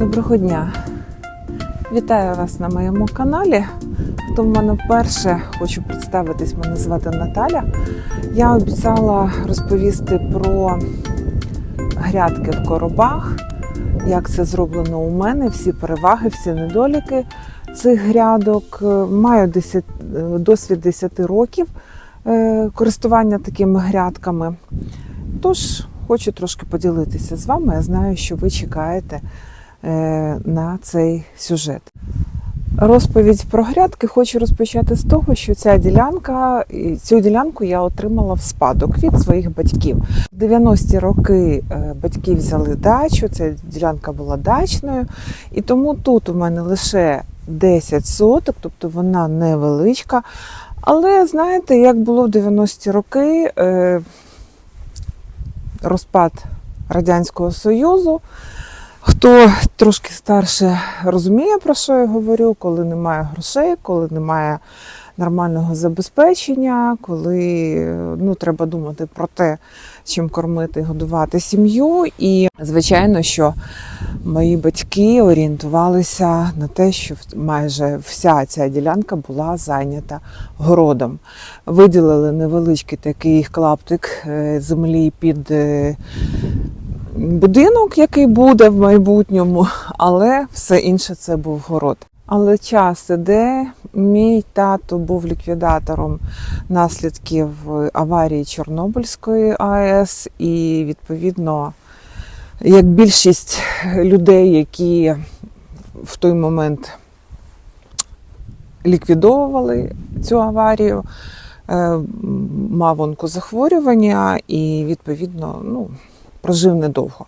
Доброго дня! Вітаю вас на моєму каналі. Хто в мене вперше хочу представитись, мене звати Наталя. Я обіцяла розповісти про грядки в коробах, як це зроблено у мене, всі переваги, всі недоліки цих грядок. Маю 10, е, досвід 10 років е, користування такими грядками. Тож хочу трошки поділитися з вами. Я знаю, що ви чекаєте на цей сюжет. Розповідь про грядки хочу розпочати з того, що ця ділянка, цю ділянку я отримала в спадок від своїх батьків. В 90-ті роки е, батьки взяли дачу, ця ділянка була дачною, і тому тут у мене лише 10 соток, тобто вона невеличка. Але знаєте, як було в 90-ті роки, е, розпад Радянського Союзу. Хто трошки старше розуміє, про що я говорю, коли немає грошей, коли немає нормального забезпечення, коли ну, треба думати про те, чим кормити і годувати сім'ю. І, звичайно, що мої батьки орієнтувалися на те, що майже вся ця ділянка була зайнята городом. Виділили невеличкий такий клаптик е, землі під е, будинок, який буде в майбутньому, але все інше це був город. Але час іде. Мій тато був ліквідатором наслідків аварії Чорнобильської АЕС, і відповідно, як більшість людей, які в той момент ліквідовували цю аварію, е, мав онкозахворювання і відповідно, ну прожив недовго.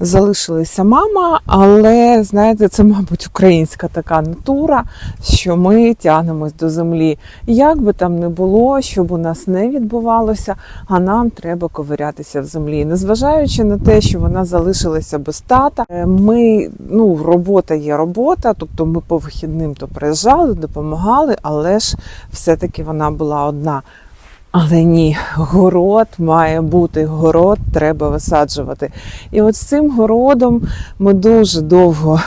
Залишилася мама, але знаєте, це, мабуть, українська така натура, що ми тягнемось до землі. Як би там не було, щоб у нас не відбувалося, а нам треба ковирятися в землі. Незважаючи на те, що вона залишилася без тата, е, ми ну, робота є робота, тобто ми по вихідним то приїжджали, допомагали, але ж все-таки вона була одна. Але ні, город має бути, город треба висаджувати. І от з цим городом ми дуже довго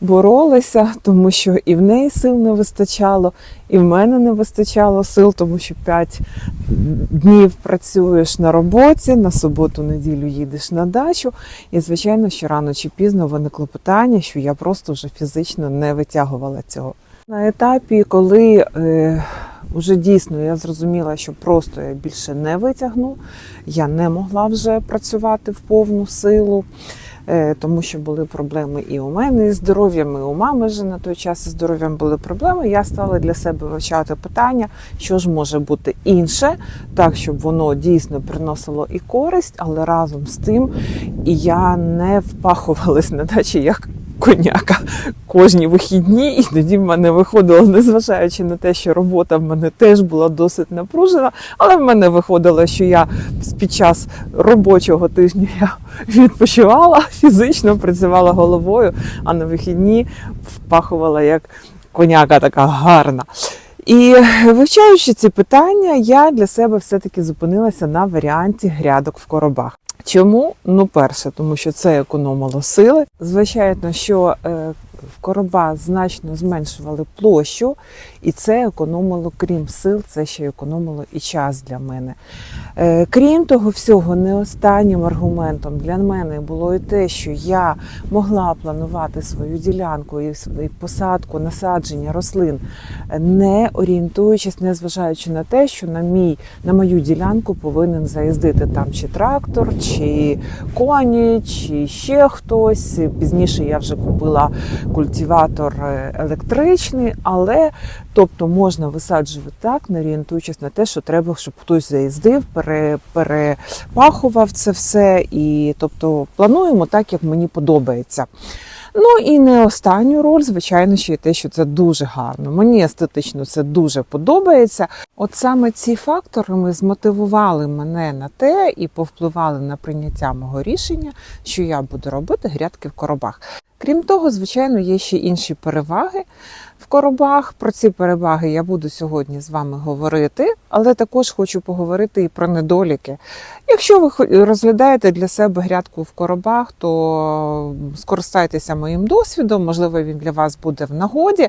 боролися, тому що і в неї сил не вистачало, і в мене не вистачало сил, тому що 5 днів працюєш на роботі, на суботу-неділю їдеш на дачу. І, звичайно, що рано чи пізно виникло питання, що я просто вже фізично не витягувала цього. На етапі, коли е, вже дійсно я зрозуміла, що просто я більше не витягну, я не могла вже працювати в повну силу, е, тому що були проблеми і у мене із здоров'ям, і у мами вже на той час із здоров'ям були проблеми. Я стала для себе вивчати питання, що ж може бути інше, так щоб воно дійсно приносило і користь, але разом з тим і я не впахувалась на дачі як коняка кожні вихідні, і тоді в мене виходило, незважаючи на те, що робота в мене теж була досить напружена, але в мене виходило, що я під час робочого тижня я відпочивала, фізично працювала головою, а на вихідні впахувала як коняка така гарна. І вивчаючи ці питання, я для себе все-таки зупинилася на варіанті грядок в коробах. Чому? Ну, перше, тому що це економило сили. Звичайно, що е, короба значно зменшували площу, і це економило, крім сил, це ще економило і час для мене. Е, крім того всього, не останнім аргументом для мене було і те, що я могла планувати свою ділянку і посадку, насадження рослин, не орієнтуючись, не зважаючи на те, що на мій на мою ділянку повинен заїздити там чи трактор, чи коні, чи ще хтось. Пізніше я вже купила культиватор е, електричний, але тобто можна висаджувати так, не орієнтуючись на те, що треба, щоб хтось заїздив, пере, перепахував це все. І тобто плануємо так, як мені подобається. Ну і не останню роль, звичайно, ще й те, що це дуже гарно. Мені естетично це дуже подобається. От саме ці фактори ми змотивували мене на те і повпливали на прийняття мого рішення, що я буду робити грядки в коробах. Крім того, звичайно, є ще інші переваги коробах. Про ці переваги я буду сьогодні з вами говорити, але також хочу поговорити і про недоліки. Якщо ви розглядаєте для себе грядку в коробах, то скористайтеся моїм досвідом, можливо, він для вас буде в нагоді.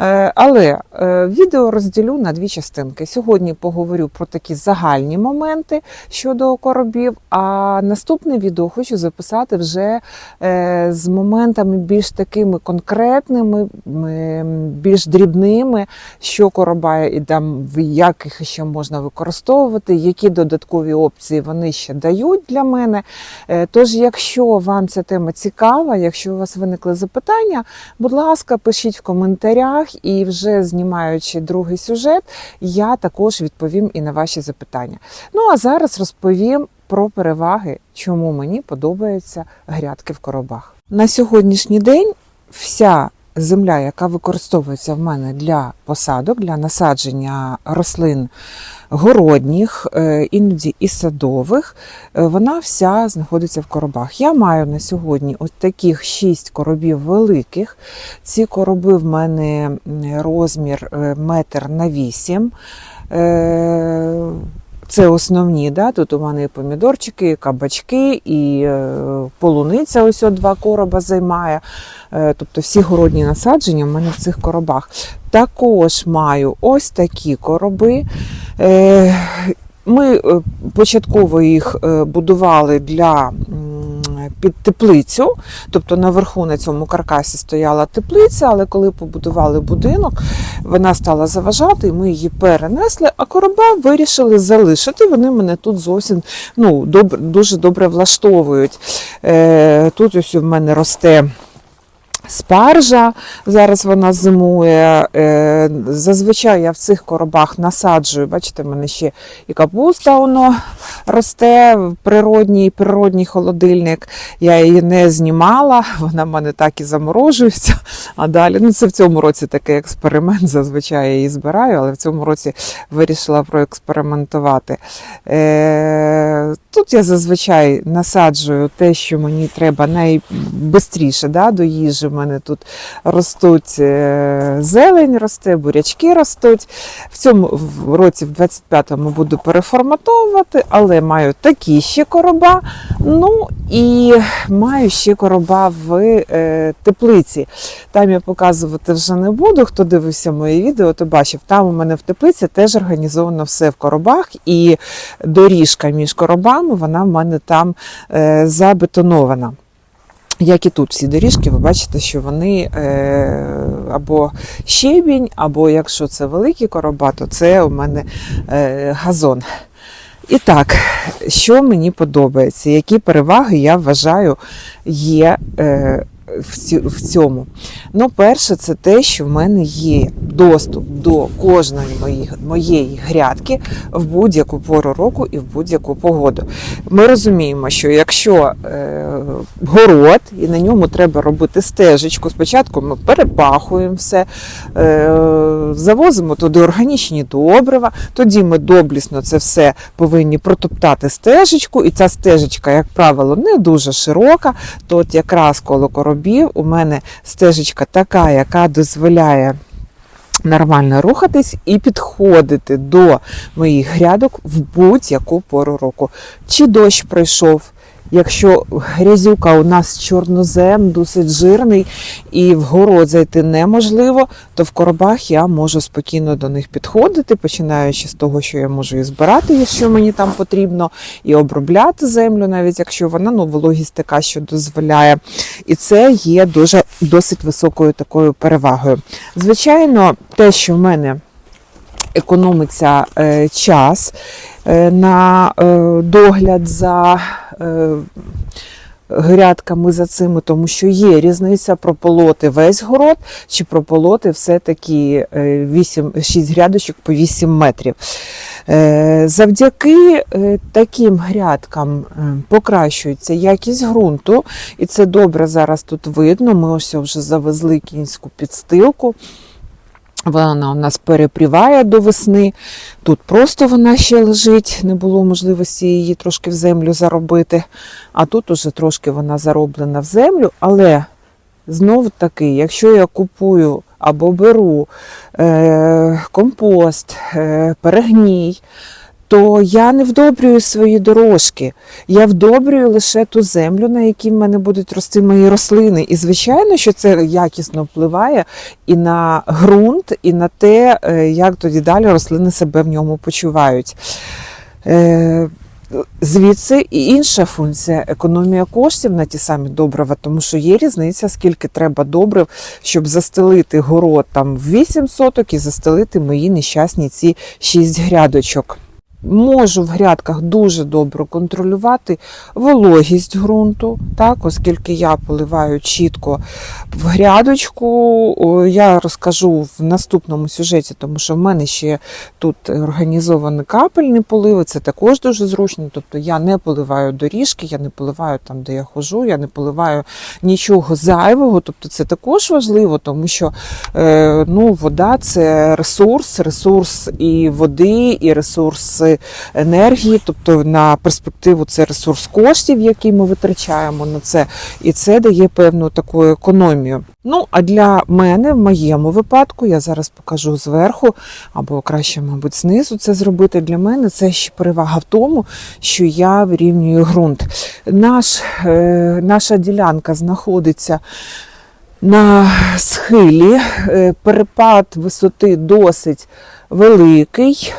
Е, Але е, відео розділю на дві частинки. Сьогодні поговорю про такі загальні моменти щодо коробів, а наступне відео хочу записати вже е, з моментами більш такими конкретними, більш дрібними, що короба і там, в- як їх ще можна використовувати, які додаткові опції вони ще дають для мене. Е, Тож, якщо вам ця тема цікава, якщо у вас виникли запитання, будь ласка, пишіть в коментарях, і вже знімаючи другий сюжет, я також відповім і на ваші запитання. Ну а зараз розповім про переваги, чому мені подобаються грядки в коробах. На сьогоднішній день вся земля, яка використовується в мене для посадок, для насадження рослин городніх, е, іноді і садових, е, вона вся знаходиться в коробах. Я маю на сьогодні ось таких шість коробів великих. Ці короби в мене розмір е, метр на вісім. Це основні, да? тут у мене і помідорчики, і кабачки, і е, полуниця ось два короба займає. Е, Тобто всі городні насадження в мене в цих коробах. Також маю ось такі короби. Е, Ми початково їх будували для під теплицю, тобто наверху на цьому каркасі стояла теплиця, але коли побудували будинок, вона стала заважати, і ми її перенесли, а короба вирішили залишити. Вони мене тут зовсім ну, добре, дуже добре влаштовують. Е, Тут ось у мене росте. Спаржа, зараз вона зимує. Е, Зазвичай я в цих коробах насаджую. Бачите, в мене ще і капуста воно росте, природній, природній холодильник. Я її не знімала, вона в мене так і заморожується. А далі, ну це в цьому році такий експеримент. Зазвичай я її збираю, але в цьому році вирішила проекспериментувати. Тут я зазвичай насаджую те, що мені треба найбистріше да, до їжі. У мене тут ростуть е, зелень, росте, бурячки ростуть. В цьому році, в 25-му, буду переформатовувати, але маю такі ще короба. Ну і маю ще короба в е, теплиці. Там я показувати вже не буду. Хто дивився моє відео, то бачив, там у мене в теплиці теж організовано все в коробах, і доріжка між коробами, вона в мене там е, забетонована. Як і тут всі доріжки, ви бачите, що вони е, або щебінь, або якщо це великі короба, то це у мене е, газон. І так, що мені подобається, які переваги я вважаю є в цьому. Ну, перше, це те, що в мене є доступ до кожної моєї, моєї грядки в будь-яку пору року і в будь-яку погоду. Ми розуміємо, що якщо е, город і на ньому треба робити стежечку, спочатку ми перепахуємо все, е, завозимо туди органічні добрива, тоді ми доблісно це все повинні протоптати стежечку, і ця стежечка, як правило, не дуже широка. То якраз коло коробів у мене стежечка така, яка дозволяє. Нормально рухатись і підходити до моїх грядок в будь-яку пору року. Чи дощ пройшов, якщо грязюка у нас чорнозем, досить жирний, і в город зайти неможливо, то в коробах я можу спокійно до них підходити, починаючи з того, що я можу і збирати, якщо мені там потрібно, і обробляти землю, навіть якщо вона ну, вологість така, що дозволяє. І це є дуже досить високою такою перевагою. Звичайно, те, що в мене економиться е, час е, на е, догляд за грядками за цими, тому що є різниця прополоти весь город чи прополоти все-таки е, 8, 6 грядочок по 8 метрів. Завдяки таким грядкам покращується якість ґрунту, і це добре зараз тут видно. Ми ось вже завезли кінську підстилку. Вона у нас перепріває до весни. Тут просто вона ще лежить, не було можливості її трошки в землю заробити. А тут уже трошки вона зароблена в землю, але знову таки, якщо я купую або беру е, компост, е, перегній, то я не вдобрюю свої дорожки. Я вдобрюю лише ту землю, на якій в мене будуть рости мої рослини. І звичайно, що це якісно впливає і на ґрунт, і на те, е, як тоді далі рослини себе в ньому почувають. Е, Звідси і інша функція економія коштів на ті самі добрива, тому що є різниця, скільки треба добрив, щоб застелити город там в 8 соток і застелити мої нещасні ці 6 грядочок. Можу в грядках дуже добре контролювати вологість ґрунту, так, оскільки я поливаю чітко в грядочку. Я розкажу в наступному сюжеті, тому що в мене ще тут організовані капельні поливи, це також дуже зручно. Тобто я не поливаю доріжки, я не поливаю там, де я хожу, я не поливаю нічого зайвого. Тобто це також важливо, тому що е, ну, вода це ресурс, ресурс і води, і ресурс енергії, тобто на перспективу це ресурс коштів, який ми витрачаємо на це, і це дає певну таку економію. Ну, а для мене, в моєму випадку, я зараз покажу зверху, або краще, мабуть, знизу це зробити. Для мене це ще перевага в тому, що я вирівнюю ґрунт. Наш, е, наша ділянка знаходиться на схилі, е, перепад висоти досить великий.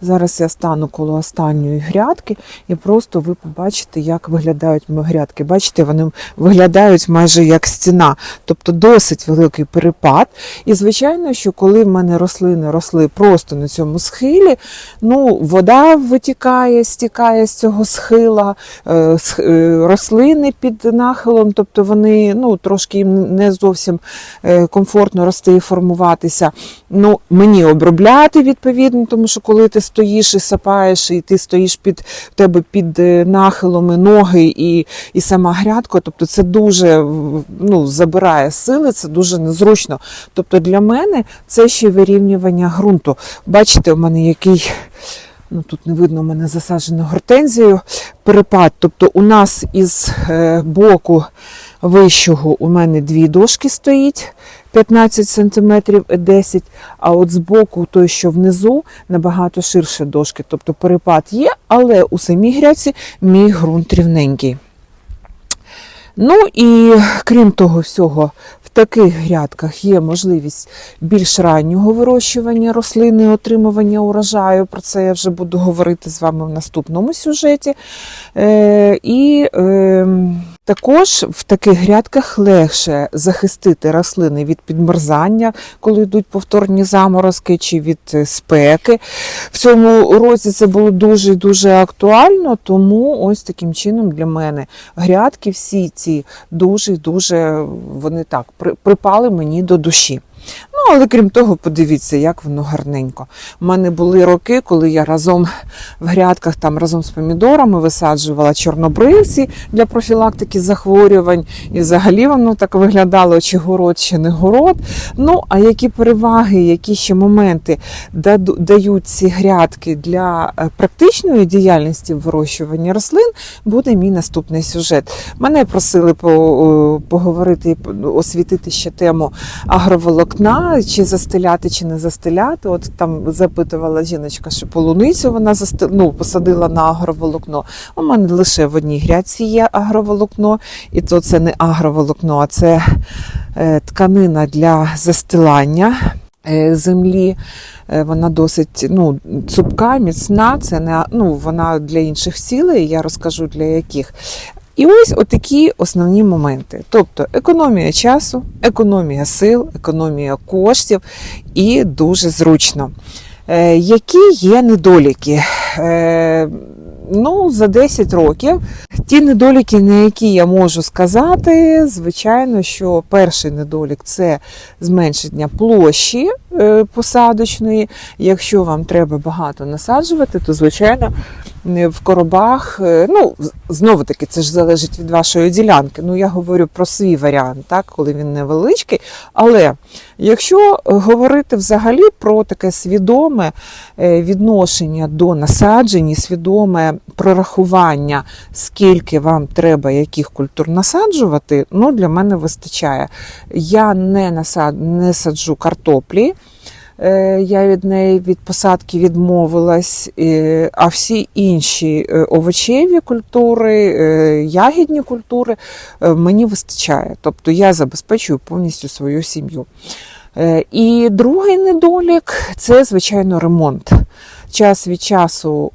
Зараз я стану коло останньої грядки, і просто ви побачите, як виглядають мої грядки. Бачите, вони виглядають майже як стіна, тобто досить великий перепад. І, звичайно, що коли в мене рослини росли просто на цьому схилі, ну, вода витікає, стікає з цього схила, е, е, рослини під нахилом, тобто вони ну, трошки їм не зовсім е, комфортно рости і формуватися. Ну, мені обробляти відповідно, тому що коли ти стоїш і сапаєш, і ти стоїш під тебе під е, нахилами ноги і, і сама грядка, тобто це дуже ну, забирає сили, це дуже незручно. Тобто для мене це ще вирівнювання ґрунту. Бачите, у мене який. Ну, тут не видно, у мене засаджено гортензією перепад. Тобто у нас із е, боку вищого у мене дві дошки стоїть 15 см і 10 а от з боку той, що внизу, набагато ширше дошки. Тобто перепад є, але у самій гряці мій ґрунт рівненький. Ну і крім того всього, в таких грядках є можливість більш раннього вирощування рослини, отримування урожаю. Про це я вже буду говорити з вами в наступному сюжеті. Е, і е, також в таких грядках легше захистити рослини від підмерзання, коли йдуть повторні заморозки, чи від е, спеки. В цьому році це було дуже дуже актуально, тому ось таким чином для мене грядки всі ці дуже дуже вони так припали мені до душі. Ну, але крім того, подивіться, як воно гарненько. У мене були роки, коли я разом в грядках там разом з помідорами висаджувала чорнобривці для профілактики захворювань. І взагалі воно так виглядало, чи город, чи не город. Ну, а які переваги, які ще моменти дають ці грядки для е, практичної діяльності в вирощуванні рослин, буде мій наступний сюжет. Мене просили поговорити, освітити ще тему агроволокна, чи застеляти, чи не застеляти. От там запитувала жіночка, що полуницю вона засте... ну, посадила на агроволокно. У мене лише в одній грядці є агроволокно, і то це не агроволокно, а це е, тканина для застилання е, землі. Е, Вона досить ну, цупка, міцна. Це не ну, вона для інших цілей, я розкажу для яких. І ось отакі основні моменти: тобто економія часу, економія сил, економія коштів і дуже зручно. Е, які є недоліки? Е, ну, за 10 років ті недоліки, на які я можу сказати, звичайно, що перший недолік це зменшення площі е, посадочної. Якщо вам треба багато насаджувати, то звичайно в коробах. Е, Ну, знову таки, це ж залежить від вашої ділянки. Ну, я говорю про свій варіант, так, коли він невеличкий. Але якщо е, говорити взагалі про таке свідоме е, відношення до насаджень, свідоме прорахування, скільки вам треба яких культур насаджувати, ну, для мене вистачає. Я не, насад... не саджу картоплі. Е, Я від неї від посадки відмовилась, а всі інші е, овочеві культури, е, ягідні культури мені вистачає. Тобто я забезпечую повністю свою сім'ю. І другий недолік це, звичайно, ремонт. Час від часу,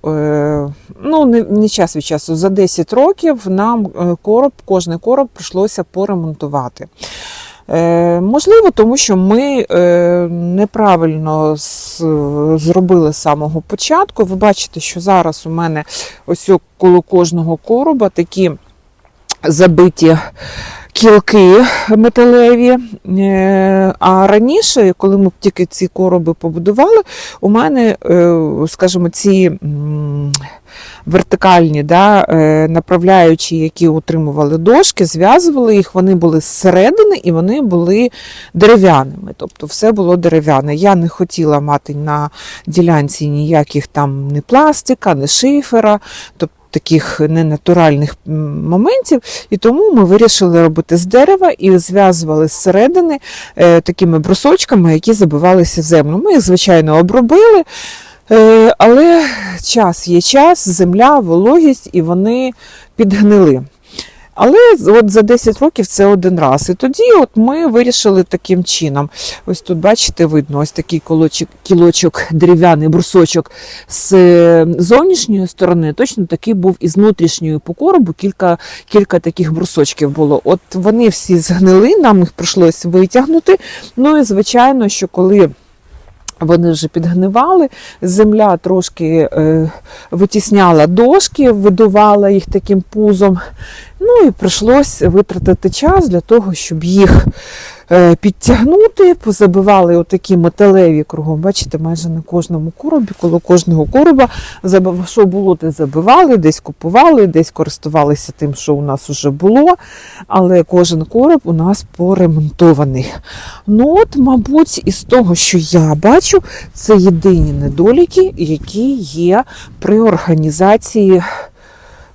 ну не, час від часу, за 10 років нам короб, кожний короб прийшлося поремонтувати. Е, можливо, тому що ми е, неправильно зробили з самого початку. Ви бачите, що зараз у мене ось коло кожного короба такі забиті кілки металеві. Е, А раніше, коли ми тільки ці короби побудували, у мене, е, скажімо, ці вертикальні да, е, направляючі, які утримували дошки, зв'язували їх, вони були зсередини і вони були дерев'яними. Тобто все було дерев'яне. Я не хотіла мати на ділянці ніяких там ні пластика, ні шифера. Тобто Таких ненатуральних моментів, і тому ми вирішили робити з дерева і зв'язували зсередини е, такими брусочками, які забивалися в землю. Ми їх, звичайно, обробили, е, але час є час, земля, вологість, і вони підгнили. Але от за 10 років це один раз. І тоді от ми вирішили таким чином. Ось тут, бачите, видно ось такий колочок, кілочок, дерев'яний брусочок з е, зовнішньої сторони. Точно такий був і з внутрішньої по коробу. Кілька, кілька таких брусочків було. От вони всі згнили, нам їх прийшлось витягнути. Ну і звичайно, що коли. Вони вже підгнивали, земля трошки е, витісняла дошки, видувала їх таким пузом. Ну і прийшлось витратити час для того, щоб їх підтягнути, позабивали отакі металеві кругом. Бачите, майже на кожному коробі, коло кожного короба, що було, те забивали, десь купували, десь користувалися тим, що у нас вже було. Але кожен короб у нас поремонтований. Ну от, мабуть, із того, що я бачу, це єдині недоліки, які є при організації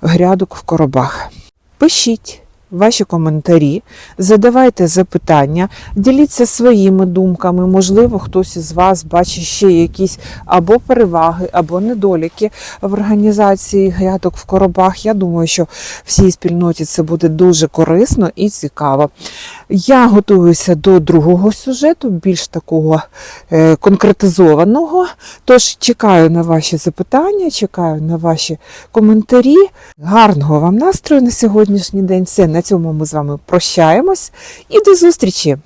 грядок в коробах. Пишіть ваші коментарі, задавайте запитання, діліться своїми думками. Можливо, хтось із вас бачить ще якісь або переваги, або недоліки в організації грядок в коробах. Я думаю, що всій спільноті це буде дуже корисно і цікаво. Я готуюся до другого сюжету, більш такого е, конкретизованого. Тож чекаю на ваші запитання, чекаю на ваші коментарі. Гарного вам настрою на сьогоднішній день. Все, на цьому ми з вами прощаємось і до зустрічі!